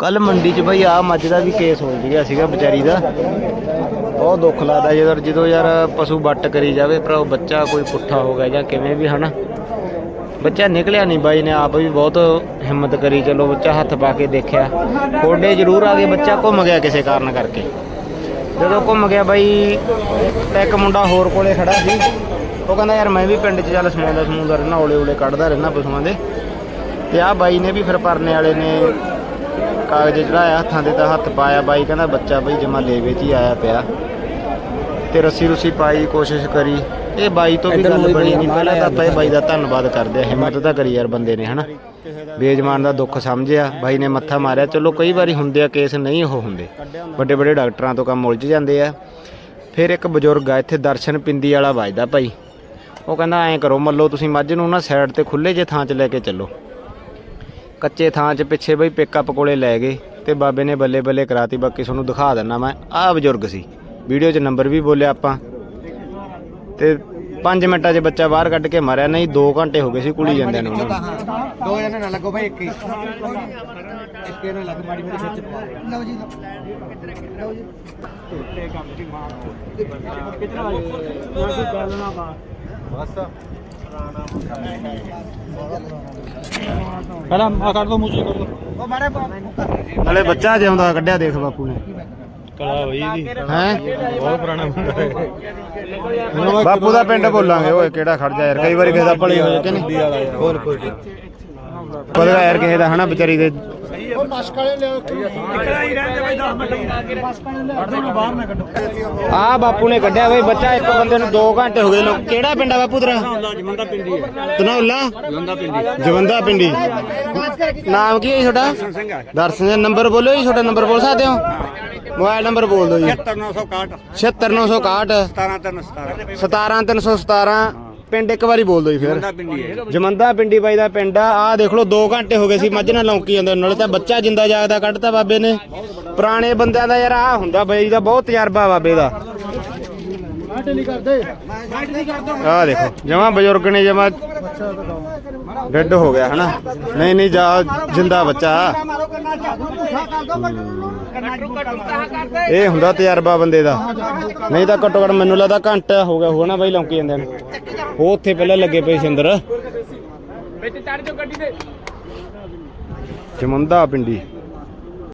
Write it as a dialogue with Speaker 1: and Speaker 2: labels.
Speaker 1: ਕੱਲ ਮੰਡੀ 'ਚ ਬਈ ਆ ਮੱਝ ਦਾ ਵੀ ਕੇਸ ਹੋ ਗਿਆ ਸੀਗਾ ਵਿਚਾਰੀ ਦਾ। ਬਹੁਤ ਦੁੱਖ ਲੱਗਦਾ ਜਦੋਂ ਜਦੋਂ ਯਾਰ ਪਸ਼ੂ ਵੱਟ ਕਰੀ ਜਾਵੇ, ਪਰ ਉਹ ਬੱਚਾ ਕੋਈ ਪੁੱਠਾ ਹੋ ਗਿਆ ਜਾਂ ਕਿਵੇਂ ਵੀ ਹਨਾ। ਬੱਚਾ ਨਿਕਲਿਆ ਨਹੀਂ ਬਾਈ ਨੇ, ਆਪ ਵੀ ਬਹੁਤ ਹਿੰਮਤ ਕਰੀ, ਚਲੋ ਬੱਚਾ ਹੱਥ ਪਾ ਕੇ ਦੇਖਿਆ। ਖੋਡੇ ਜ਼ਰੂਰ ਆ ਗਏ, ਬੱਚਾ ਘੁੰਮ ਗਿਆ ਕਿਸੇ ਕਾਰਨ ਕਰਕੇ। ਜਦੋਂ ਘੁੰਮ ਗਿਆ ਬਾਈ, ਤਾਂ ਇੱਕ ਮੁੰਡਾ ਹੋਰ ਕੋਲੇ ਖੜਾ ਸੀ। ਉਹ ਕਹਿੰਦਾ, ਯਾਰ ਮੈਂ ਵੀ ਪਿੰਡ 'ਚ ਚੱਲ ਸਮਾਉਂਦਾ ਸਮੂੰਦਾ ਰਹਿਣਾ ਔਲੇ ਔਲੇ ਕੱਢਦਾ ਰਹਿਣਾ ਪਸ਼ੂਆਂ ਦੇ। ਤੇ ਆਹ ਬਾਈ ਨੇ ਵੀ ਫਿਰ ਪਰਨੇ ਵਾਲੇ ਨੇ ਕਾਗਜ਼ ਚੜਾਇਆ ਹੱਥਾਂ ਦੇ ਤਾਂ ਹੱਥ ਪਾਇਆ ਬਾਈ ਕਹਿੰਦਾ ਬੱਚਾ ਬਈ ਜਮਾ ਲੇਵੇ 'ਚ ਹੀ ਆਇਆ ਪਿਆ। ਤੇ ਰੱਸੀ ਰੁੱਸੀ ਪਾਈ ਕੋਸ਼ਿਸ਼ ਕਰੀ। ਇਹ ਬਾਈ ਤੋਂ ਵੀ ਗੱਲ ਬਣੀ ਨਹੀਂ। ਪਹਿਲਾਂ ਤਾਂ ਆਪਾਂ ਇਹ ਬਾਈ ਦਾ ਧੰਨਵਾਦ ਕਰਦੇ ਆ ਹਿੰਮਤ ਤਾਂ ਕਰੀ ਯਾਰ ਬੰਦੇ ਨੇ ਹਨਾ? ਬੇਜਮਾਨ ਦਾ ਦੁੱਖ ਸਮਝਿਆ ਬਾਈ ਨੇ ਮੱਥਾ ਮਾਰਿਆ। ਚਲੋ ਕਈ ਵਾਰੀ ਹੁੰਦੇ ਆ ਕੇਸ ਨਹੀਂ ਉਹ ਹੁੰਦੇ। ਵੱਡੇ ਵੱਡੇ ਡਾਕਟਰਾਂ ਤੋਂ ਕੰਮ ਉਲਝ ਜਾਂਦੇ ਆ। ਫਿਰ ਇੱਕ ਬਜ਼ੁਰਗ ਆ ਇੱਥੇ ਦਰਸ਼ਨ ਪਿੰਦੀ ਵਾਲਾ ਵੱਜਦਾ ਭਾਈ। ਉਹ ਕਹਿੰਦਾ ਐਂ ਕਰੋ ਮੱਲੋ ਤੁਸੀਂ ਮੱਝ ਨੂੰ ਨਾ ਸਾਈਡ ਤੇ ਖੁੱਲੇ ਜੇ ਥਾਂ 'ਚ ਲੈ ਕੇ ਚੱਲੋ। ਕੱਚੇ ਥਾਂ 'ਚ ਪਿੱਛੇ ਬਈ ਪਿਕਅਪ ਕੋਲੇ ਲੈ ਗਏ ਤੇ ਬਾਬੇ ਨੇ ਬੱਲੇ ਬੱਲੇ ਕਰਾਤੀ ਬਾਕੀ ਤੁਹਾਨੂੰ ਦਿਖਾ ਦਿੰਨਾ ਮੈਂ ਆਹ ਬਜ਼ੁਰਗ ਸੀ ਵੀਡੀਓ 'ਚ ਨੰਬਰ ਵੀ ਬੋਲਿਆ ਆਪਾਂ ਤੇ 5 ਮਿੰਟਾਂ 'ਚ ਬੱਚਾ ਬਾਹਰ ਕੱਢ ਕੇ ਮਾਰਿਆ ਨਹੀਂ 2 ਘੰਟੇ ਹੋ ਗਏ ਸੀ ਕੁੜੀ ਜਾਂਦੇ ਨੂੰ ਉਹਨਾਂ ਨੂੰ
Speaker 2: ਦੋ ਜਣੇ ਨਾ ਲੱਗੋ ਭਾਈ ਇੱਕ ਹੀ ਇੱਕ ਹੀ ਨਾ ਲੱਗ ਮਾੜੀ ਮੇਰੀ ਖਿੱਚ ਪਾ ਲਓ ਜੀ ਲਓ ਜੀ ਤੇ ਕੰਮ ਦੀ ਮਾਂ ਕਿਤਨਾ ਨਾ ਕੋਈ ਗੱਲ ਨਾ ਪਾ ਬਸ। ਪਹਿਲਾਂ ਆ ਕੱਢ ਦੋ ਮੂੰਹ ਕਰ ਦੋ ਉਹ ਮਾਰੇ
Speaker 1: ਹਲੇ ਬੱਚਾ ਜਿਉਂਦਾ ਕੱਢਿਆ ਦੇਖ ਬਾਪੂ ਨੇ।
Speaker 2: ਕਲਾ ਹੋਈ ਦੀ
Speaker 1: ਹੈ?
Speaker 2: ਬਹੁਤ ਪੁਰਾਣਾ ਮੁੰਡਾ
Speaker 1: ਬਾਪੂ ਦਾ ਪਿੰਡ ਬੋਲਾਂਗੇ ਓਏ ਕਿਹੜਾ ਖੜ ਜਾ ਯਾਰ ਕਈ ਵਾਰੀ ਕਿਸੇ ਦਾ ਭਲੀ ਹੋ ਜਾ ਕਿ ਨਹੀਂ?
Speaker 2: ਹੋਰ ਕੋਈ।
Speaker 1: ਪਤਾ ਯਾਰ ਕਿਸੇ ਦਾ ਹਨਾ ਵਿਚਾਰੀ ਦੇ ਆ ਬਾਪੂ ਨੇ ਕੱਢਿਆ ਬਈ ਬੱਚਾ ਇੱਕ ਬੰਦੇ ਨੂੰ 2 ਘੰਟੇ ਹੋ ਗਏ। ਲੋਕ ਕਿਹੜਾ ਪਿੰਡ ਆ ਬਾਪੂ ਤੇਰਾ?
Speaker 2: ਜਮੰਦਾ ਪਿੰਡੀ ਹੈ।
Speaker 1: ਤਨੌਲਾ
Speaker 2: ਜਮੰਦਾ ਪਿੰਡੀ
Speaker 1: ਜਵੰਦਾ ਪਿੰਡੀ। ਨਾਮ ਕੀ ਹੈ ਜੀ ਤੁਹਾਡਾ?
Speaker 2: ਸਿੰਘ
Speaker 1: ਦਰਸ਼ਨ ਦਾ ਨੰਬਰ ਬੋਲੋ ਜੀ ਤੁਹਾਡਾ ਨੰਬਰ ਬੋਲ ਸਕਦੇ ਹੋ? ਮੋਬਾਈਲ ਨੰਬਰ ਬੋਲ ਦਿਓ ਜੀ।
Speaker 2: 7961
Speaker 1: 76961
Speaker 2: 17317
Speaker 1: 17317 ਪਿੰਡ ਇੱਕ ਵਾਰੀ ਬੋਲ ਦਿਓ ਜੀ ਫਿਰ।
Speaker 2: ਜਮੰਦਾ ਪਿੰਡੀ ਹੈ
Speaker 1: ਜਮੰਦਾ ਪਿੰਡੀ ਬਾਈ ਦਾ ਪਿੰਡ ਆ। ਆਹ ਦੇਖ ਲਓ 2 ਘੰਟੇ ਹੋ ਗਏ ਸੀ ਮੱਝ ਨਾਲ ਲੌਂਕੀ ਜਾਂਦੇ ਨਾਲੇ ਤਾਂ ਬੱਚਾ ਜਿੰਦਾ ਜਾਗਦਾ ਕੱਢਤਾ ਬਾਬੇ ਨੇ। ਪੁਰਾਣੇ ਬੰਦਿਆਂ ਦਾ ਯਾਰ ਆ ਹੁੰਦਾ ਬਾਈ ਦਾ ਬਹੁਤ ਤਜਰਬਾ ਬਾਬੇ ਦਾ। ਆਹ ਦੇਖੋ ਜਮਾ ਬਜ਼ੁਰਗ ਨੇ ਜਮਾ ਡੈਡ ਹੋ ਗਿਆ ਹਨਾ? ਨਹੀਂ ਨਹੀਂ ਜਾ ਜਿੰਦਾ ਬੱਚਾ।
Speaker 2: ਦੋ
Speaker 1: ਇਹ ਹੁੰਦਾ ਤਜਰਬਾ ਬੰਦੇ ਦਾ। ਨਹੀਂ ਤਾਂ ਘੱਟੋ ਘੱਟ ਮੈਨੂੰ ਲੱਗਦਾ ਘੰਟਾ ਹੋ ਗਿਆ ਹੋਣਾ ਬਾਈ ਲੌਂਕੀ ਜਾਂਦੇ ਨੂੰ। ਉਹ ਉੱਥੇ ਪਹਿਲਾਂ ਲੱਗੇ ਪਏ ਸੀ ਅੰਦਰ।
Speaker 2: ਵਿੱਚ ਚੜ ਜੋ ਗੱਡੀ ਤੇ।
Speaker 1: ਜਮੰਦਾ ਪਿੰਡੀ।